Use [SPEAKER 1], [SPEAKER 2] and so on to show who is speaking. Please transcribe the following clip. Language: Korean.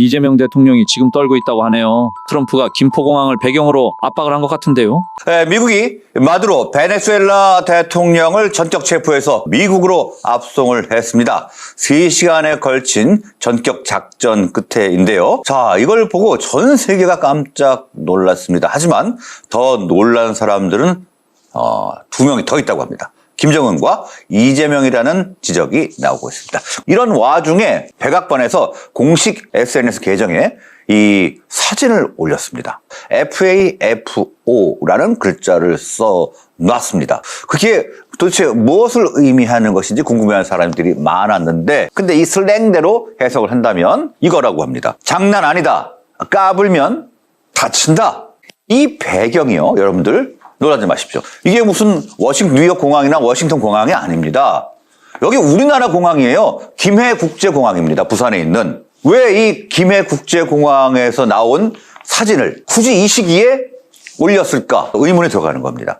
[SPEAKER 1] 이재명 대통령이 지금 떨고 있다고 하네요. 트럼프가 김포공항을 배경으로 압박을 한 것 같은데요.
[SPEAKER 2] 예, 미국이 마두로 베네수엘라 대통령을 전격 체포해서 미국으로 압송을 했습니다. 3시간에 걸친 전격 작전 끝에인데요. 자, 이걸 보고 전 세계가 깜짝 놀랐습니다. 하지만 더 놀란 사람들은 어, 두 명이 더 있다고 합니다. 김정은과 이재명이라는 지적이 나오고 있습니다. 이런 와중에 백악관에서 공식 SNS 계정에 이 사진을 올렸습니다. FAFO라는 글자를 써 놨습니다. 그게 도대체 무엇을 의미하는 것인지 궁금해하는 사람들이 많았는데, 근데 이 슬랭대로 해석을 한다면 이거라고 합니다. 장난 아니다. 까불면 다친다. 이 배경이요, 여러분들 놀라지 마십시오. 이게 무슨 워싱 뉴욕 공항이나 워싱턴 공항이 아닙니다. 여기 우리나라 공항이에요. 김해 국제공항입니다. 부산에 있는. 왜 이 김해 국제공항에서 나온 사진을 굳이 이 시기에 올렸을까 의문이 들어가는 겁니다.